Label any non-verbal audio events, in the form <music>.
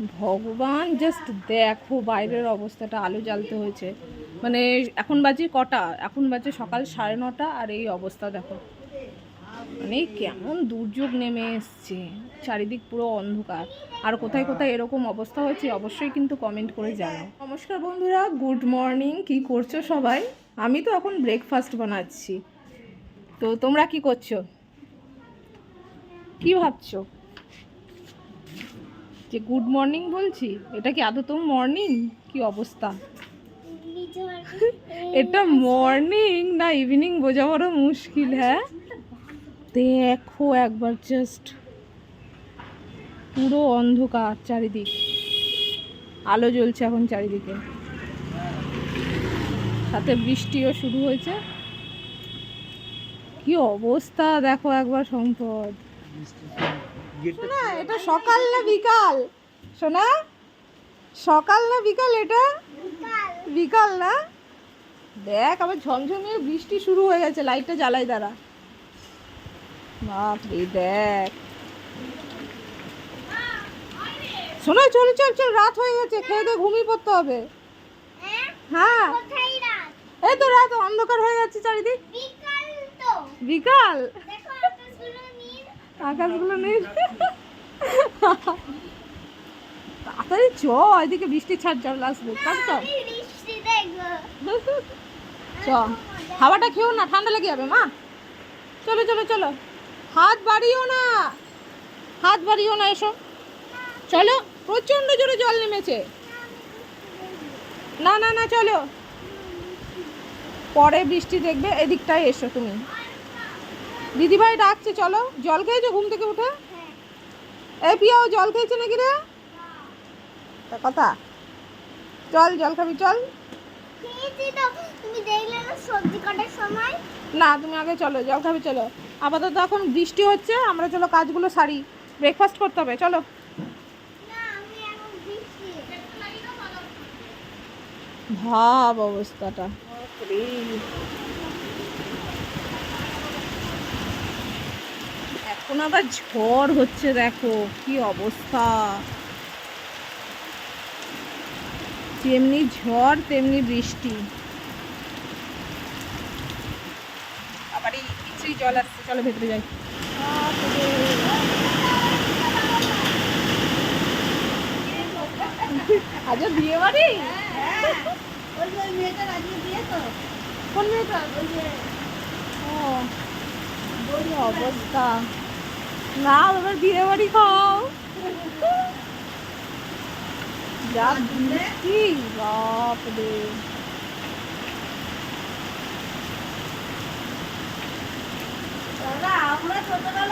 ভগবান জাস্ট দেখো বাইরের অবস্থাটা, আলো জ্বালতে হয়েছে। মানে এখন বাজে কটা? এখন বাজে সকাল সাড়ে নটা আর এই অবস্থা দেখো। মানে কেমন দুর্যোগ নেমে এসছে। চারিদিক পুরো অন্ধকার। আর কোথায় কোথায় এরকম অবস্থা হয়েছে অবশ্যই কিন্তু কমেন্ট করে জানাও। নমস্কার বন্ধুরা গুড মর্নিং কি করছ সবাই? আমি তো এখন ব্রেকফাস্ট বানাচ্ছি। তো তোমরা কি করছ? কি ভাবছ? যে গুড মর্নিং বলছি? এটা কি আদৌ মর্নিং কি অবস্থা? <laughs> এটা মর্নিং না ইভিনিং বোঝা বড় মুশকিল হ্যাঁ? দেখো একবার জাস্ট পুরো অন্ধকার চারিদিক। আলো জ্বলছে এখন চারিদিকে। সাথে বৃষ্টিও শুরু হয়েছে। কি অবস্থা দেখো একবার সম্পদ। শোনা এটা সকাল না বিকাল? শোনা সকাল না বিকাল এটা? বিকাল না? দেখ আবার ঝমঝমিয়ে বৃষ্টি শুরু হয়ে গেছে লাইটটা জ্বালাই দাঁড়া। বাপরে দেখ। শোনা চল চল চল রাত হয়ে গেছে খেয়ে দিয়ে ঘুমিয়ে পড়তে হবে। হ্যাঁ। এই তো রাত অন্ধকার হয়ে যাচ্ছে চারিদিক। বিকাল আকাশগুলো নেই। তাড়াতাড়ি চ এদিকে বৃষ্টি ছাড় জল আসবে। চ চ। হাওয়াটা খেও না ঠান্ডা লেগে যাবে মা। চলো চলো চলো। হাত বাড়িও না। হাত বাড়িও না এসো। চলো প্রচণ্ড জোরে জল নেমেছে। না না না চলো। পরে বৃষ্টি দেখবে এদিকটায় এসো তুমি। দিদিভাই ডাকছে চলো। জল খেয়েছো ঘুম থেকে উঠে? এই পিয়াও জল খেয়েছে নাকি রে? তা কথা। চল জল খাবি চল। না সবজি কাটার সময়? না তুমি আগে চলো জল খাবি চলো। আপাতত এখন বৃষ্টি হচ্ছে আমরা চলো কাজগুলো সারি। ব্রেকফাস্ট করতে হবে চলো। না আমি এখন বৃষ্টি। ভাব অবস্থাটা। এখন আবার ঝড় হচ্ছে, দেখো কি অবস্থা। যেমনি ঝড়, তেমনি বৃষ্টি। আবার এই কিছুই জল আসছে, চলো ভেতরে যাই। আজ বিয়ে বাড়ি অবস্থা। না তোমার বিয়ে বাড়ি খাও। যা বৃষ্টি বাপরে। দাদা আমরা ছোটবেলায়